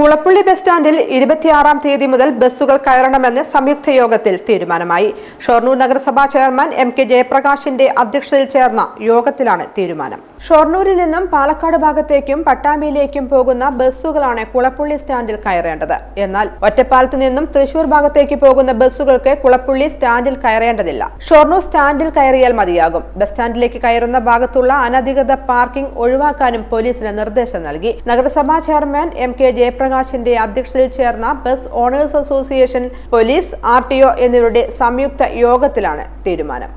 Kulappully bus സ്റ്റാൻഡിൽ ഇരുപത്തിയാറാം തീയതി മുതൽ ബസ്സുകൾ കയറണമെന്ന് സംയുക്ത യോഗത്തിൽ തീരുമാനമായി. ഷൊർണൂർ നഗരസഭാ ചെയർമാൻ എം കെ ജയപ്രകാശിന്റെ അധ്യക്ഷതയിൽ ചേർന്ന യോഗത്തിലാണ് തീരുമാനം. ഷൊർണൂരിൽ നിന്നും പാലക്കാട് ഭാഗത്തേക്കും പട്ടാമ്പിയിലേക്കും പോകുന്ന ബസ്സുകളാണ് കുളപ്പുള്ളി സ്റ്റാൻഡിൽ കയറേണ്ടത്. എന്നാൽ ഒറ്റപ്പാലത്ത് നിന്നും തൃശൂർ ഭാഗത്തേക്ക് പോകുന്ന ബസ്സുകൾക്ക് കുളപ്പുള്ളി സ്റ്റാൻഡിൽ കയറേണ്ടതില്ല. ഷൊർണൂർ സ്റ്റാൻഡിൽ കയറിയാൽ മതിയാകും. ബസ് സ്റ്റാൻഡിലേക്ക് കയറുന്ന ഭാഗത്തുള്ള അനധികൃത പാർക്കിംഗ് ഒഴിവാക്കാനും പോലീസിന് നിർദ്ദേശം നൽകി. നഗരസഭാ ചെയർമാൻ എം കെ ജയപ്രകാശിന്റെ അധ്യക്ഷതയിൽ ചേർന്ന ബസ് ഓണേഴ്സ് അസോസിയേഷൻ പോലീസ് ആർ എന്നിവരുടെ സംയുക്ത യോഗത്തിലാണ് തീരുമാനം.